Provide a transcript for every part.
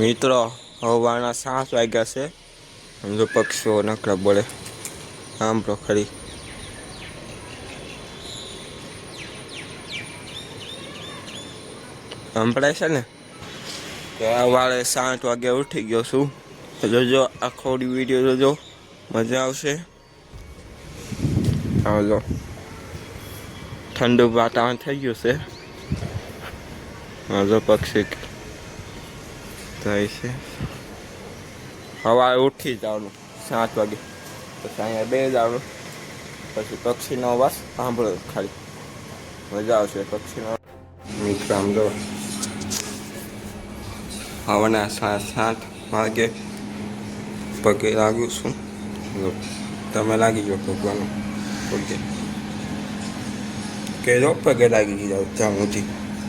મિત્રો હવાના સાત વાગ્યા છે. સમજો પક્ષીઓ નકરા બોલે. આમ ખરી. સંભળાય છે ને? સવારે સાત વાગે ઉઠી ગયો છું. તો જોજો, આખો વીડિયો જોજો. મજા આવશે. હાલો ઠંડુ વાતાવરણ થઈ ગયું છે. હાલો પક્ષી થાય છે. સવારે ઉઠી જવાનું, સાત વાગે. પછી અહીંયા બે જવાનું પછી પક્ષીનો અવાજ સાંભળો ખાલી. મજા આવશે પક્ષીનો મિત્ર, આમ જો હવાના સાત સાત વાગે પગે લાગ્યું છું. તમે લાગી જાઓ ભગવાન પગે કે પગે લાગી જાઓ ત્યાં સુધી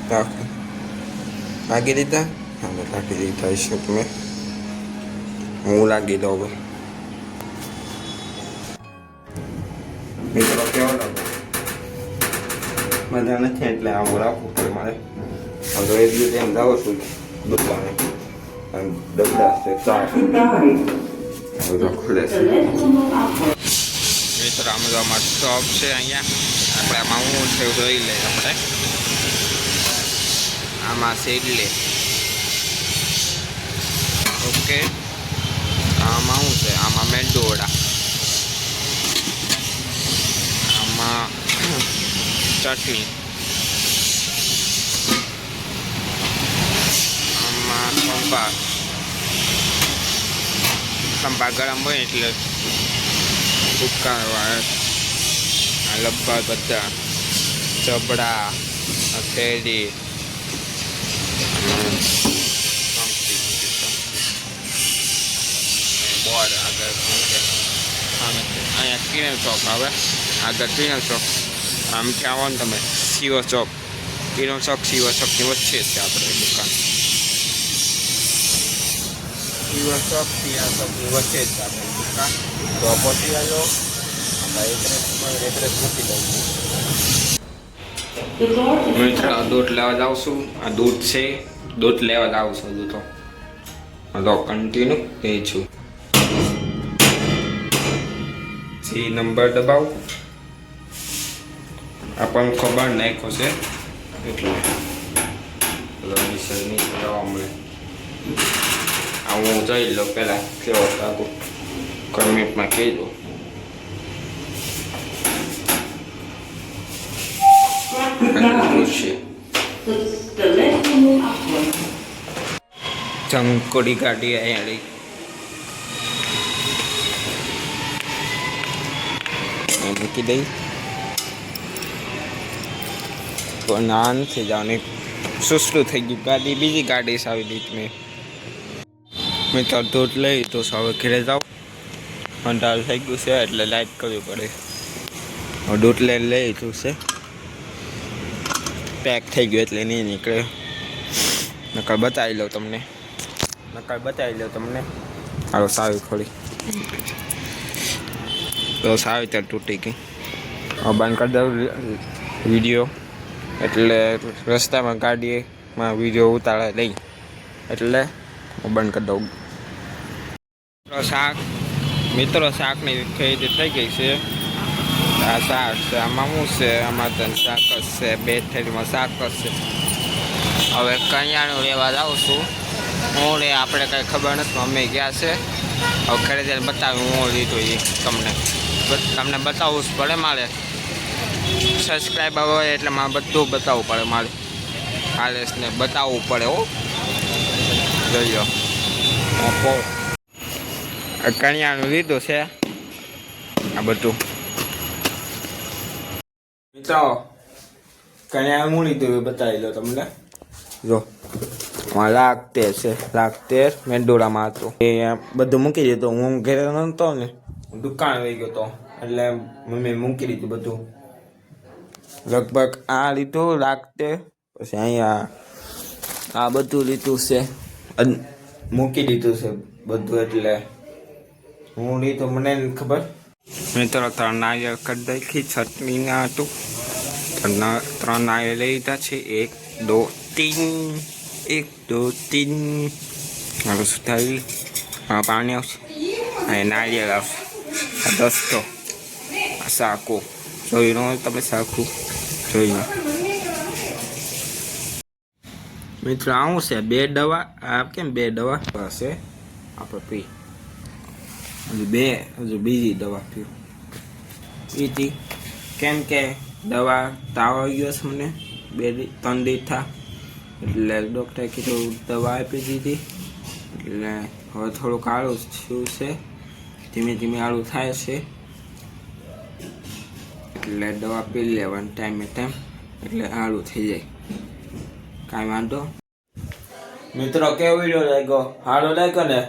રાખું. લાગી દીધા મેં લાગી દીધા છે તમે. હું લાગી દઉં હવે. મિત્રો, કેવો લાગે? મજા નથી એટલે આવું રાખવું પડે મારે. હવે એ દિવસે એમ જાઉં છું દુકાને. અને ડબડા છે ચા બધું ખુલે છે. મિત્રો, આમ તો અમારો શોપ છે અહીંયા. આપણે આમાં હું છે જોઈ લે આપણે. આમાં છે ઓકે આમાં શું છે? આમાં મેંદુવડા. આમાં ચટણી. આમાં સંભાર. સંભાર ગરમ હોય એટલે આ લબ્બા બધા ચબડા હથેળી બોર્ડ આગળ અહીંયા કિરણ ચોક આવે આગળ કિરણ ચોક આમથી આવો ને તમે શિવ ચોક કિરણ ચોક શિવ ચોકની વચ્ચે છે આપણે દુકાન શિવ ચોક શિવ ચોકની વચ્ચે છે આપણી દુકાન તો પહોંચી જાજો મિત્ર દૂધ લેવા જાઉં છું આ દૂધ છે દૂધ લેવા જાઉં છું હજુ તો કન્ટિન્યુ એ છું સી નંબર દબાવ. આ પંખો બહાર નાખ્યો છે. એટલે પેલો ડીઝલ નીચે મળે. આ હું જોઈ લો પહેલાં કેવો લાગુ. કમેન્ટમાં કહેજો. ચંકોડી ગાડી અહીંયા અહીં મૂકી દઈ તો ના નથી જવાની સુસલું થઈ ગયું ગાડી બીજી ગાડી આવી દીધી મેં મેં તો દૂધ લઈ તો હવે ઘરે જાઉં અંધાર થઈ ગયું છે એટલે લાઈટ કરવી પડે દૂધ લઈને લઈ લીધું છે પેક થઈ ગયું એટલે નહીં નીકળે નકર બતાવી લઉં તમને નકર બતાવી લઉં તમને હાલો સાવી ખોલી તો ત્યાં તૂટી ગઈ. બંધ કરી દઉં વીડિયો. એટલે રસ્તામાં ગાડીમાં વીડિયો ઉતાળે લઈ. એટલે હું બંધ કરી દઉં. મિત્રો શાક. મિત્રો શાકની ખરીદી થઈ ગઈ છે. આ શાક છે આમાં શું છે આમાં તને શાક જ છે બે થેલીમાં શાક જ છે. હવે કન્યાનું લેવા જાઉં છું. હું લે આપણે કંઈ ખબર નથી મમ્મી ગયા છે. હવે ખરીદીને બતાવ્યું હું લીધું એ તમને. તમને બતાવવું જ પડે મારે. સબસ્ક્રાઈબ હોય એટલે મારે બધું બતાવવું પડે મારે. હાલેસને બતાવવું પડે હો. જોઈ કન્યાનું લીધું છે. આ બધું. મિત્રો કન્યા હું લીધું બતાવી દો તમને. જો. માં લાખ તેર છે. લાખ તેર મેંડોળામાં હતું. એ બધું મૂકી દીધું. હું ઘરે નહોતો ને. દુકાન વહી ગયો તો. એટલે મમ્મી મૂકી દીધું બધું. લગભગ આ લીધું લાગતે પછી અહીંયા આ બધું લીધું છે. મૂકી દીધું છે બધું એટલે હું લીધું, મને ખબર. મિત્રો, ત્રણ નારિયેળ કરી નાખી ચટણીના હતું. ત્રણ ના- ત્રણ નારિયેળ લઈ લીધા છે. એક, દો, તીન. એક, દો, તીન. હવે સુધારી પાણી આવશે. અને નારિયેળ આવશે. આ દસ્તો આ સાકો જોઈ ન તમે સાકું જોઈ લો મિત્રો, આવું છે બે દવા. આ કેમ બે દવા? હશે આપણે પી. હજુ બે, હજુ બીજી દવા પીવું પીતી. કેમ કે દવા તાવ આવી ગયો છે મને. બે ત્રણ દી થા. એટલે ડૉક્ટરે કીધું દવા આપી દીધી. એટલે હવે થોડુંક આળું થયું છે. ધીમે ધીમે આળું થાય છે. એટલે દવા પી લેવાની ટાઈમે ટાઈમ એટલે સારું થઈ જાય. કાંઈ વાંધો? મિત્રો, કેવો વીડિયો લાગ્યો? સારો લાગ્યો ને?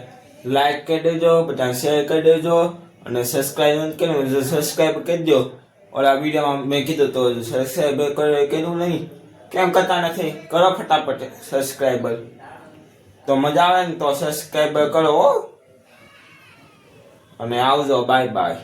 લાઈક કરી દેજો બધા શેર કરી દેજો, અને સબસ્ક્રાઈબ નથી કર્યું સબસ્ક્રાઈબ કરી દો ઓલા વિડીયોમાં મેં કીધું તો સબસ્ક્રાઈબ કર્યું નહીં. કેમ કરતા નથી? કરો ફટાફટ સબસ્ક્રાઈબર તો મજા આવે ને તો સબસ્ક્રાઈબર કરો અને આવજો બાય બાય